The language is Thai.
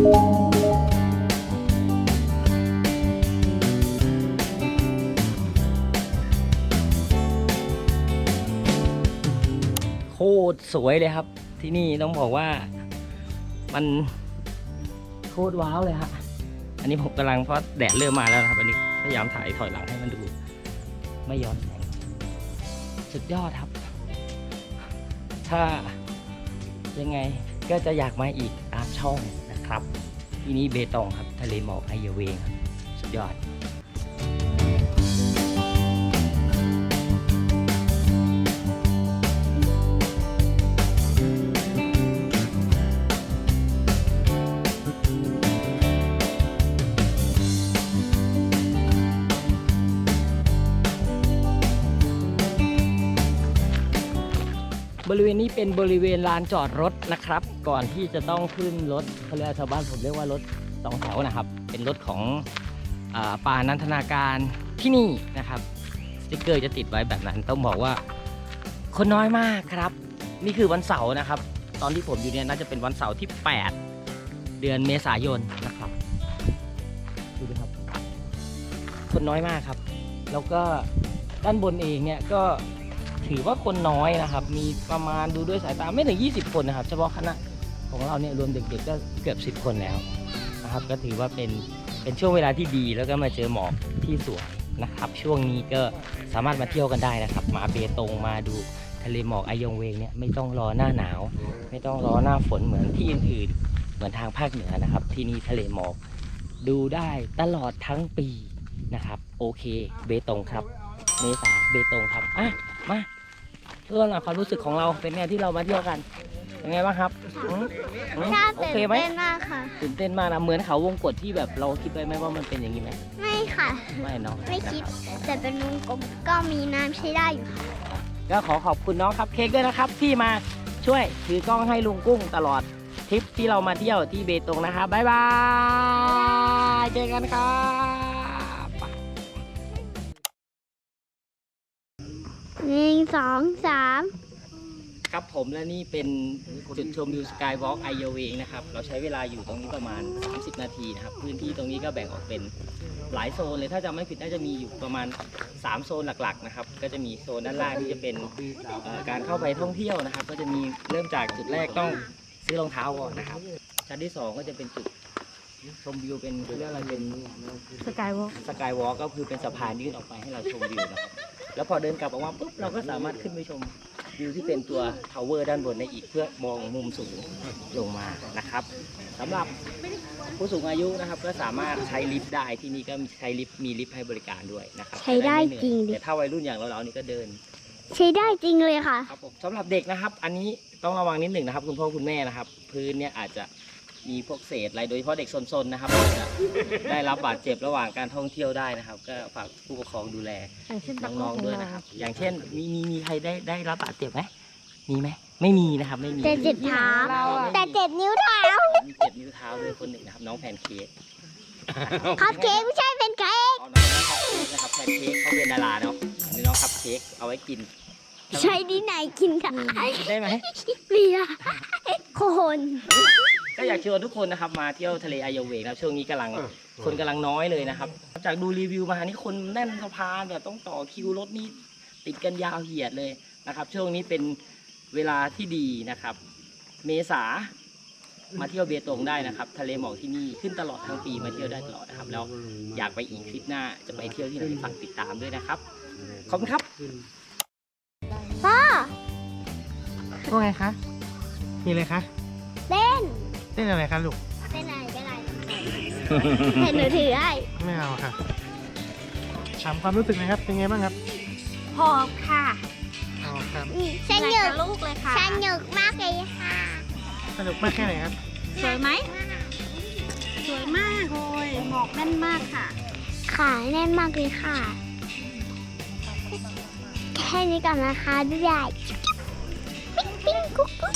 โคตรสวยเลยครับ ที่นี่ต้องบอกว่ามันโคตรว้าวเลยฮะ อันนี้ผมกำลังเพราะแดดเริ่มมาแล้วนะครับ อันนี้พยายามถ่ายถอยหลังให้มันดู ไม่ย้อนแสงสุดยอดครับ ถ้ายังไงก็จะอยากมาอีกตามช่อง ครับ ที่นี่เบตงครับ ทะเลหมอกไอเยเวงครับ สุดยอด บริเวณนี้เป็นบริเวณลานจอดรถนะครับ ก่อนที่จะต้องขึ้นรถเขาเรียกชาวบ้านผมเรียกว่ารถสองแถวนะครับ เป็นรถของอป่านันทนาการที่นี่นะครับสติ๊กเกอร์จะติดไว้แบบนั้น ต้องบอกว่าคนน้อยมากครับ นี่คือวันเสาร์นะครับ ตอนที่ผมอยู่เนี่ยน่าจะเป็นวันเสาร์ที่ 8 เดือนเมษายนนะครับดูดิครับ คนน้อยมากครับ แล้วก็ด้านบนเองเนี่ยก็ ถือว่าคนน้อยนะครับ มีประมาณดูด้วยสายตาไม่ถึง 20 คนนะครับ เฉพาะคณะของเราเนี่ยรวมเด็กๆก็เกือบ 10 คนแล้วนะครับ ก็ถือว่าเป็นเป็นช่วงเวลาที่ดีแล้วก็มาเจอหมอกที่สวยนะครับ ช่วงนี้ก็สามารถมาเที่ยวกันได้นะครับ มาเบตงมาดูทะเลหมอกไอยงเวงเนี่ยไม่ต้องรอหน้าหนาว ไม่ต้องรอหน้าฝนเหมือนที่อื่นๆ เหมือนทางภาคเหนือนะครับ ที่นี่ทะเลหมอกดูได้ตลอดทั้งปีนะครับ โอเค เบตงครับ เมษาเบตงครับอะ มาเรื่องราวความรู้สึกของเราเป็นไงที่เรามาเที่ยวกันเป็นไงบ้างครับอืมอืมชาโอตื่นเคไหมเต้นมากค่ะ ตื่นเต้นมากนะเหมือนเขาวงกตที่แบบเราคิดไว้ไหมว่ามันเป็นอย่างนี้ไหมไม่ค่ะ ไม่เนาะ ไม่คิด แต่เป็นวงกลมก็มีน้ำใช้ได้อยู่ค่ะก็ขอขอบคุณน้องครับเค้กด้วยนะครับ ที่มาช่วยถือกล้องให้ลุงกุ้งตลอดทริปที่เรามาเที่ยวที่เบตงนะครับบ๊ายบาย เจอกันครับ หนึ่งสองสามครับผมและนี่เป็นจุดชมวิวสกายวอล์กไอเยเวงนะครับ เราใช้เวลาอยู่ตรงนี้ประมาณ 30 นาทีนะครับ พื้นที่ตรงนี้ก็แบ่งออกเป็นหลายโซนเลยถ้าจำไม่ผิดน่าจะมีอยู่ประมาณ 3 โซนหลักๆนะครับ ก็จะมีโซนด้านล่างที่จะเป็นเอ่อการเข้าไปท่องเที่ยวนะครับ ก็จะมีเริ่มจากจุดแรกต้องซื้อรองเท้าก่อนนะครับ ชั้นที่ 2 ก็จะเป็นจุดชมวิวเป็นเรียกอะไรเป็นสกายวอล์กสกายวอล์กก็คือเป็นสะพานยื่นออกไปให้เราชมวิวนะครับ แล้วพอเดินกลับออกมาปุ๊บเราก็สามารถขึ้นไปชมวิวที่เป็นตัวทาวเวอร์ด้านบนได้อีกเพื่อมองมุมสูงลงมานะครับสำหรับผู้สูงอายุนะครับ ก็สามารถใช้ลิฟต์ได้ที่นี่ก็ใช้ลิฟต์มีลิฟต์ให้บริการด้วยนะครับใช้ได้ม่เหนื่อยจริงดิแต่ถ้าวัยรุ่นอย่างเราๆนี่ก็เดิน ใช้ได้จริงเลยค่ะครับผมสำหรับเด็กนะครับ อันนี้ต้องระวังนิดหนึ่งนะครับ คุณพ่อคุณแม่นะครับ พื้นเนี่ยอาจจะ มีพวกเศษอะไรโดยเฉพาะเด็กซนๆนะครับอาจจะได้รับบาดเจ็บระหว่างการท่องเที่ยวได้นะครับ ก็ฝากผู้ปกครองดูแลอย่างเช่นน้องๆด้วยนะครับ อย่างเช่นมีมีมีใครได้ได้รับบาดเจ็บไหมมีไหมไม่มีนะครับไม่มีแต่เจ็บเท้าแต่เจ็บนิ้วเท้ามีเจ็บนิ้วเท้าด้วยคนหนึ่งนะครับน้องแพนเค้กคัพเค้กไม่ใช่เป็นเค้กเอาน้องคัพเค้กนะครับแพนเค้กเขาเป็นดาราเนาะอันนี้น้องคัพเค้กเอาไว้กินใช้ที่ไหนกินได้ได้ไหมเรียโคน ก็อยากเชิญทุกคนนะครับมาเที่ยวทะเลไอโยเวกนะครับช่วงนี้กำลังคนกำลังน้อยเลยนะครับ จากดูรีวิวมานี่คนแน่นสะพานแบบต้องต่อคิวรถนี่ติดกันยาวเหยียดเลยนะครับ ช่วงนี้เป็นเวลาที่ดีนะครับ เมษามาเที่ยวเบตงได้นะครับ ทะเลหมอกที่นี่ขึ้นตลอดทั้งปีมาเที่ยวได้ตลอดนะครับ แล้วอยากไปอีกทริปหน้าจะไปเที่ยวที่ไหนฝากติดตามด้วยนะครับขอบคุณครับพ่อว่าไงคะมีอะไรคะเล่น เล่นอะไรคะลูก เป็นอะไรก็ได้ให้หนูถือให้ไม่เอาค่ะถามความรู้สึกหนะครับ เป็นไงบ้างครับหอบค่ะเอาครับ สนุกลูกเลยค่ะ สนุกมากเลยค่ะสนุกมากแค่ไหนครับ สวยไหม สวยมากเลยหมอกแน่นมากค่ะ ขาแน่นมากเลยค่ะ แค่นี้ก่อนนะคะบ๊ายบาย ปิ๊งปิ๊งกุ๊กกุ๊ก